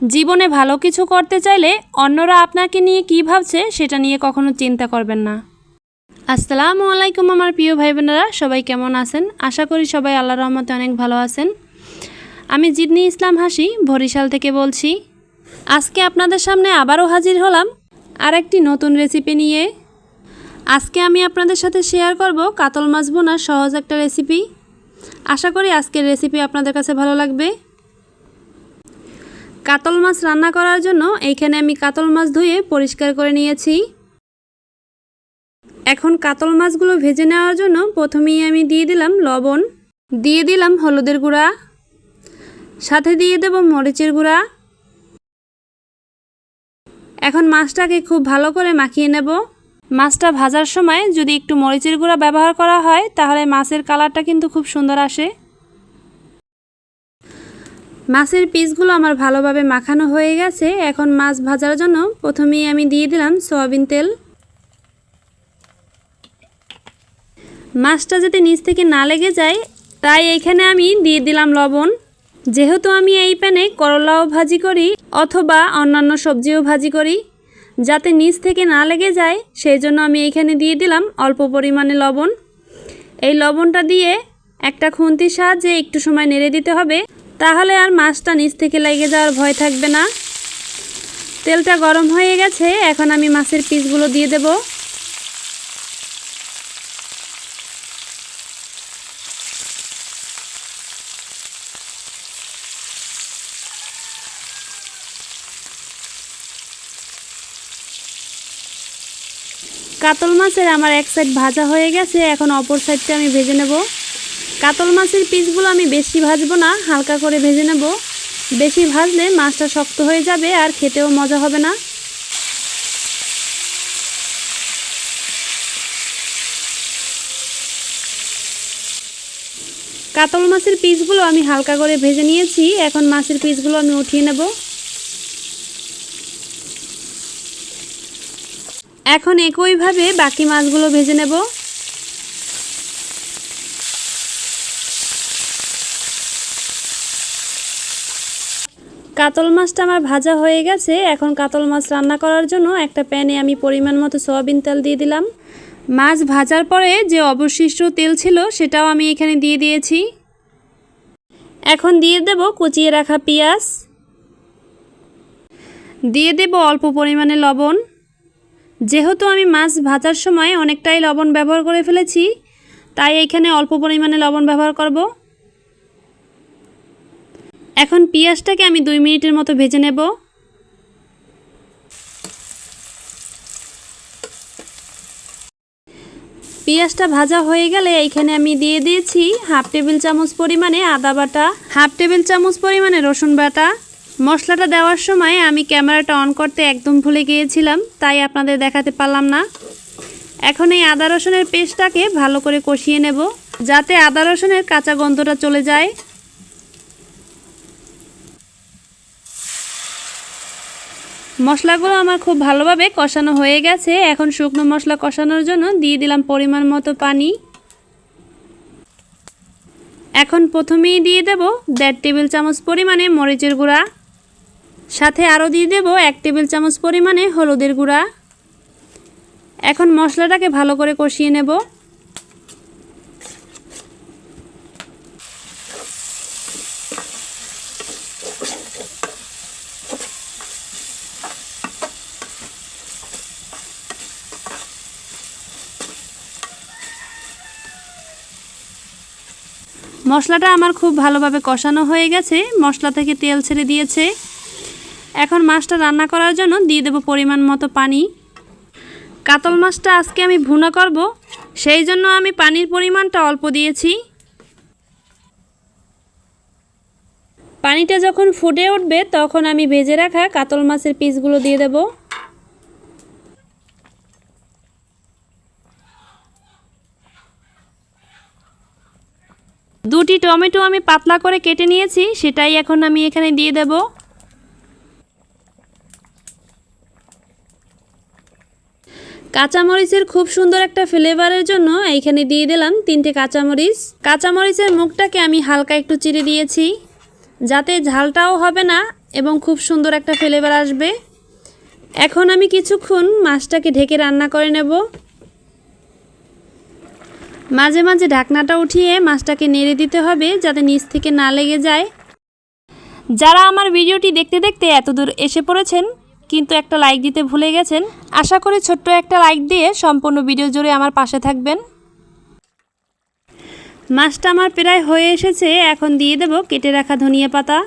জীবনে ভালো কিছু করতে চাইলে অন্যরা আপনাকে নিয়ে কী ভাবছে সেটা নিয়ে কখনো চিন্তা করবেন না। আসসালামু আলাইকুম আমার প্রিয় ভাই বোনেরা সবাই কেমন আছেন? আশা করি সবাই আল্লাহ রহমতে অনেক ভালো আছেন। আমি জিদনি ইসলাম হাসি, বরিশাল থেকে বলছি। আজকে আপনাদের সামনে আবারও হাজির হলাম আরেকটি নতুন রেসিপি নিয়ে। আজকে আমি আপনাদের সাথে শেয়ার করব কাতল মাছ বোনার সহজ একটা রেসিপি আশা করি আজকের রেসিপি আপনাদের কাছে ভালো লাগবে। কাতল মাছ রান্না করার জন্য এইখানে আমি কাতল মাছ ধুয়ে পরিষ্কার করে নিয়েছি। এখন কাতল মাছগুলো ভেজে নেওয়ার জন্য প্রথমেই আমি দিয়ে দিলাম লবণ, দিয়ে দিলাম হলুদের গুঁড়া, সাথে দিয়ে দেব মরিচের গুঁড়া। এখন মাছটাকে খুব ভালো করে মাখিয়ে নেব। মাছটা ভাজার সময় যদি একটু মরিচের গুঁড়া ব্যবহার করা হয়, তাহলে মাছের কালারটা কিন্তু খুব সুন্দর আসে। মাছের পিসগুলো আমার ভালোভাবে মাখানো হয়ে গেছে। এখন মাছ ভাজার জন্য প্রথমেই আমি দিয়ে দিলাম সয়াবিন তেল। মাছটা যাতে নিচ থেকে না লেগে যায়, তাই এখানে আমি দিয়ে দিলাম লবণ। যেহেতু আমি এই প্যানে করলাও ভাজি করি অথবা অন্যান্য সবজিও ভাজি করি, যাতে নিচ থেকে না লেগে যায়, সেই জন্য আমি এইখানে দিয়ে দিলাম অল্প পরিমাণে লবণ। এই লবণটা দিয়ে একটা খুন্তির সাহায্যে একটু সময় নেড়ে দিতে হবে। তাহলে আর মাছটা নিচ থেকে লেগে যাওয়ার ভয় থাকবে না। তেলটা গরম হয়ে গেছে, এখন আমি মাছের পিসগুলো দিয়ে দেব। কাতল মাছের আমার এক সাইড ভাজা হয়ে গেছে, এখন অপর সাইডটা আমি ভেজে নেব। কাতল মাছের পিসগুলো আমি বেশি ভাজবো না, হালকা করে ভেজে নেব। বেশি ভাজলে মাছটা শক্ত হয়ে যাবে আর খেতেও মজা হবে না। কাতল মাছের পিসগুলো আমি হালকা করে ভেজে নিয়েছি, এখন মাছের পিসগুলো আমি উঠিয়ে নেব। এখন একইভাবে বাকি মাছগুলো ভেজে নেব। কাতল মাছটা আমার ভাজা হয়ে গেছে। এখন কাতল মাছ রান্না করার জন্য একটা প্যানে আমি পরিমাণ মতো সয়াবিন তেল দিয়ে দিলাম। মাছ ভাজার পরে যে অবশিষ্ট তেল ছিল সেটাও আমি এখানে দিয়ে দিয়েছি। এখন দিয়ে দেব কুচিয়ে রাখা পেঁয়াজ। দিয়ে দেব অল্প পরিমাণে লবণ। যেহেতু আমি মাছ ভাজার সময় অনেকটাই লবণ ব্যবহার করে ফেলেছি, তাই এখানে অল্প পরিমাণে লবণ ব্যবহার করব। এখন পেঁয়াজটাকে আমি দুই মিনিটের মতো ভেজে নেব। পেঁয়াজটা ভাজা হয়ে গেলে এইখানে আমি দিয়ে দিয়েছি হাফ টেবিল চামচ পরিমাণে আদা বাটা, হাফ টেবিল চামচ পরিমাণে রসুন বাটা। মশলাটা দেওয়ার সময় আমি ক্যামেরাটা অন করতে একদম ভুলে গিয়েছিলাম, তাই আপনাদের দেখাতে পারলাম না। এখন এই আদা রসুনের পেস্টটাকে ভালো করে কষিয়ে নেব, যাতে আদা রসুনের কাঁচা গন্ধটা চলে যায়। মশলাগুলো আমার খুব ভালোভাবে কষানো হয়ে গেছে। এখন শুকনো মশলা কষানোর জন্য দিয়ে দিলাম পরিমাণ মতো পানি। এখন প্রথমেই দিয়ে দেব দেড় টেবিল চামচ পরিমাণে মরিচের গুঁড়া। সাথে আরও দিয়ে দেব এক টেবিল চামচ পরিমাণে হলুদের গুঁড়া। এখন মশলাটাকে ভালো করে কষিয়ে নেব। মশলাটা আমার খুব ভালোভাবে কষানো হয়ে গেছে। মশলা থেকে তেল ছেড়ে দিয়েছে। এখন মাছটা রান্না করার জন্য দিয়ে দেবো পরিমাণ মতো পানি। কাতল মাছটা আজকে আমি ভুনা করব, সেই জন্য আমি পানির পরিমাণটা অল্প দিয়েছি। পানিটা যখন ফুটে উঠবে, তখন আমি ভেজে রাখা কাতল মাছের পিসগুলো দিয়ে দেবো। দুটি টমেটো আমি পাতলা করে কেটে নিয়েছি, সেটাই এখন আমি এখানে দিয়ে দেব। কাঁচামরিচের খুব সুন্দর একটা ফ্লেভারের জন্য এইখানে দিয়ে দিলাম তিনটে কাঁচামরিচ। কাঁচামরিচের মুখটাকে আমি হালকা একটু চিড়ে দিয়েছি, যাতে ঝালটাও হবে না এবং খুব সুন্দর একটা ফ্লেভার আসবে। এখন আমি কিছুক্ষণ মাছটাকে ঢেকে রান্না করে নেব। মাঝে মাঝে ঢাকনাটা উঠিয়ে মাছটাকে নেড়ে দিতে হবে যাতে নিচ থেকে না লেগে যায়। যারা আমার ভিডিওটি দেখতে দেখতে এতদূর এসে পড়েছেন, কিন্তু একটা লাইক দিতে ভুলে গেছেন, আশা করি ছোট্ট একটা লাইক দিয়ে সম্পূর্ণ ভিডিও জুড়ে আমার পাশে থাকবেন। মাছটা আমার প্রায় হয়ে এসেছে, এখন দিয়ে দেব কেটে রাখা ধনিয়া পাতা।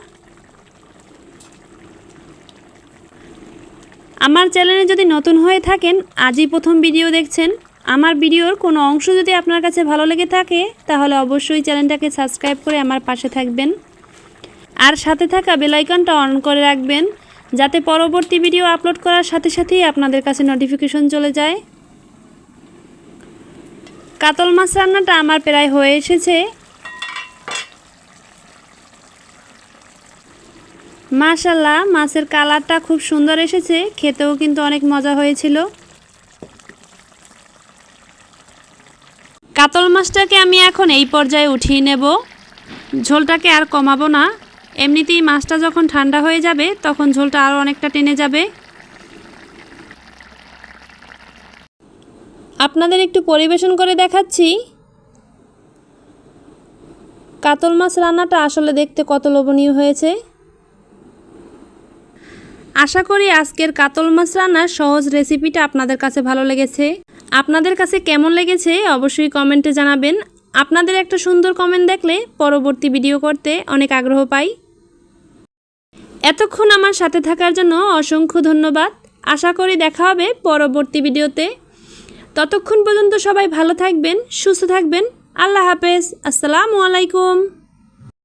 আমার চ্যানেলে যদি নতুন হয়ে থাকেন, আজই প্রথম ভিডিও দেখছেন। আমার ভিডিওর কোনো অংশ যদি আপনার কাছে ভালো লেগে থাকে, তাহলে অবশ্যই চ্যানেলটাকে সাবস্ক্রাইব করে আমার পাশে থাকবেন। আর সাথে থাকা বেলাইকনটা অন করে রাখবেন, যাতে পরবর্তী ভিডিও আপলোড করার সাথে সাথেই আপনাদের কাছে নোটিফিকেশন চলে যায়। কাতল মাছ রান্নাটা আমার প্রায় হয়ে এসেছে। মাশাল্লাহ, মাছের কালারটা খুব সুন্দর এসেছে, খেতেও কিন্তু অনেক মজা হয়েছিল। কাতল মাছটাকে আমি এখন এই পর্যায়ে উঠিয়ে নেব। ঝোলটাকে আর কমাবো না। এমনিতেই মাছটা যখন ঠান্ডা হয়ে যাবে, তখন ঝোলটা আরও অনেকটা টেনে যাবে। আপনাদের একটু পরিবেশন করে দেখাচ্ছি। কাতল মাছ রান্নাটা আসলে দেখতে কত লোভনীয় হয়েছে। আশা করি আজকের কাতল মাছ রান্নার সহজ রেসিপিটা আপনাদের কাছে ভালো লেগেছে। আপনাদের কাছে কেমন লেগেছে অবশ্যই কমেন্টে জানাবেন। আপনাদের একটা সুন্দর কমেন্ট দেখলে পরবর্তী ভিডিও করতে অনেক আগ্রহ পাই। এতক্ষণ আমার সাথে থাকার জন্য অসংখ্য ধন্যবাদ। আশা করি দেখা হবে পরবর্তী ভিডিওতে ততক্ষণ পর্যন্ত সবাই ভালো থাকবেন, সুস্থ থাকবেন। আল্লাহ হাফেজ। আসসালামু আলাইকুম।